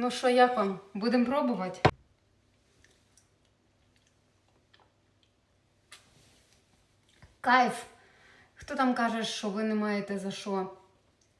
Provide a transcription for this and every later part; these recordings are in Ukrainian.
Ну що, як вам? Будемо пробувати? Кайф. Хто там каже, що ви не маєте за що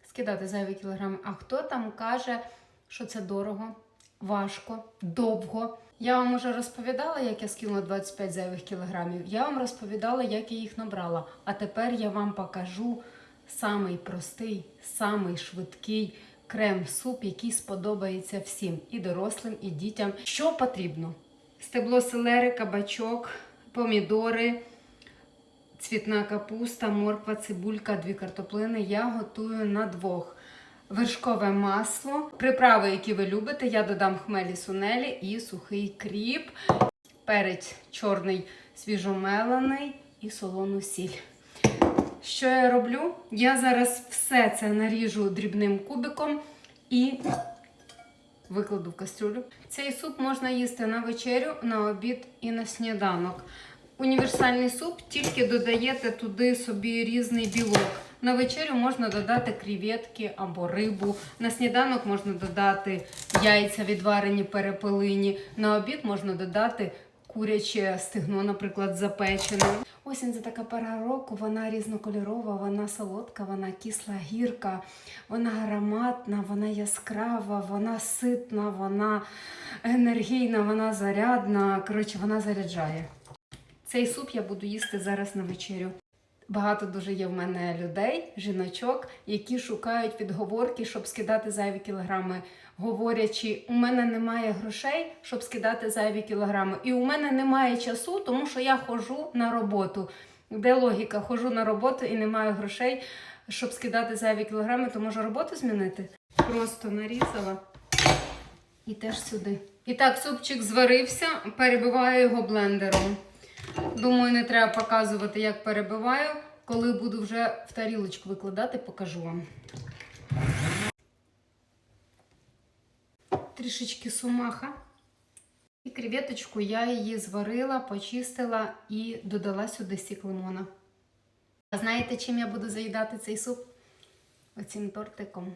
скидати зайві кілограми, а хто там каже, що це дорого, важко, довго. Я вам уже розповідала, як я скинула 25 зайвих кілограмів. Я вам розповідала, як я їх набрала. А тепер я вам покажу самий простий, самий швидкий крем-суп, який сподобається всім і дорослим, і дітям. Що потрібно? Стебло селери, кабачок, помідори, цвітна капуста, морква, цибулька, дві картоплини. Я готую на двох. Вершкове масло, приправи, які ви любите, я додам хмелі сунелі і сухий кріп, перець чорний свіжомелений і солону сіль. Що я роблю? Я зараз все це наріжу дрібним кубиком і викладу в кастрюлю. Цей суп можна їсти на вечерю, на обід і на сніданок. Універсальний суп, тільки додаєте туди собі різний білок. На вечерю можна додати креветки або рибу. На сніданок можна додати яйця відварені, перепелині. На обід можна додати куряче стегно, наприклад, запечене. Осінь це така пора року, вона різнокольорова, вона солодка, вона кисла гірка, вона ароматна, вона яскрава, вона ситна, вона енергійна, вона зарядна. Коротше, вона заряджає. Цей суп я буду їсти зараз на вечерю. Багато дуже є в мене людей, жіночок, які шукають відговорки, щоб скидати зайві кілограми, говорячи, у мене немає грошей, щоб скидати зайві кілограми, і у мене немає часу, тому що я ходжу на роботу. Де логіка? Ходжу на роботу і не маю грошей, щоб скидати зайві кілограми, то можу роботу змінити. Просто нарізала і теж сюди. І так, супчик зварився, перебиваю його блендером. Думаю, не треба показувати, як перебиваю. Коли буду вже в тарілочку викладати, покажу вам. Трішечки сумаха. І креветочку я її зварила, почистила і додала сюди сік лимона. А знаєте, чим я буду заїдати цей суп? Оцим тортиком.